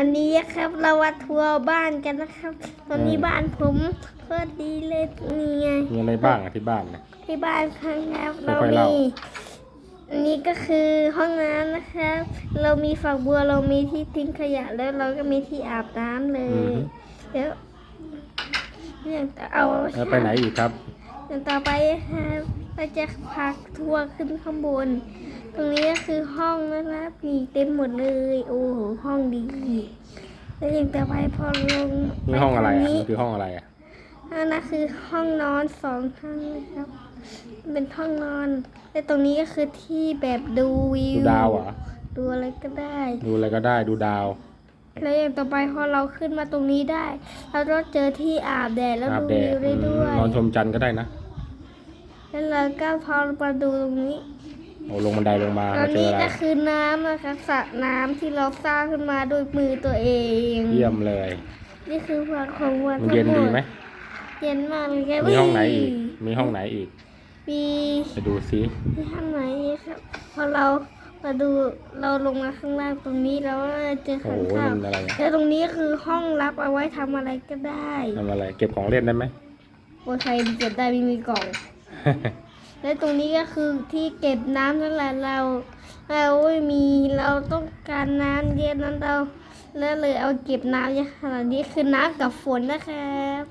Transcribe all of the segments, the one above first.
อันนี้ครับเรามาทัวร์บ้านกันนะครับ ตอนนี้บ้านผมโคตรดีเลยนี่ไงมีอะไรบ้างอะที่บ้านเนี่ย ที่บ้านข้างครับไม่เราค่อยมีเล่าอันนี้ก็คือห้องน้ำนะครับ เรามีฝักบัวเรามีที่ทิ้งขยะแล้วเราก็มีที่อาบน้ำเลอือยฮึเดี๋ยวเนี่ยเอาแล้วไปไหนอีกครับ เดี๋ยวต่อไปนะครับเราจะพักทัวร์ขึ้นข้างบน ตรงนี้ก็คือห้องนะค รับมีเต็มหมดเลย โอ้โหห้องดีแล้วอย่างต่อไปพอลงนี่ห้องอะไรปอะทางมันี้นคือห้องอะไรอะอันนั้นคือห้องนอนสองห้องนะครับ เป็นห้องนอนและตรงนี้ก็คือที่แบบดูวิวดูดาวเหรอดูอะไรก็ได้ ดูอะไรก็ได้ดูดาว แล้วอย่างต่อไปพอเราขึ้นมาตรงนี้ได้เราก็เจอที่อาบแดดแล้วอาบดูแดวิดวได้ด้วยนอนชมจันทร์ก็ได้นะ แล้วเราก็พอมาดูตรงนี้ โอ้ลงบันไดลงมาตอนมาเจอนี้อะไรก็คือน้ำนะครับสระน้ำที่เราสร้างขึ้นมาด้วยมือตัวเอง เยี่ยมเลย นี่คือฝักของวันมันเย็นดีไหมเย็นมากเลยครับมีห้องไหนอีก มีห้องไหนอีก มีไปดูซิมีห้องไหนอีกครับพอเรามาดูเราลงมาข้างล่างตรงนี้แล้วก็เจอโอ้ข้างโหข้างมันอะไรอะแล้วตรงนี้คือห้องรับเอาไว้ทำอะไรก็ได้ทำอะไร เก็บของเล่นได้ไหม โอ้ใครเก็บได้ไม่มีกล่อง และตรงนี้ก็คือที่เก็บน้ำนั่นแหละเราเราไม่มีเราต้องการน้ำเยอะนั้นเราแล้วเลยเอาเก็บน้ำเยอะขนาดนี้คือน้ำกับฝนนะครับ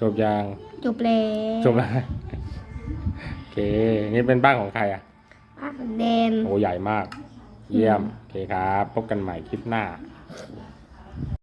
จบยังจบแล้วจบแล้วโอเคนี่เป็นบ้านของใครอะอะแดนโอ้ใหญ่มาก เยี่ยมโอเคครับ พบกันใหม่คลิปหน้า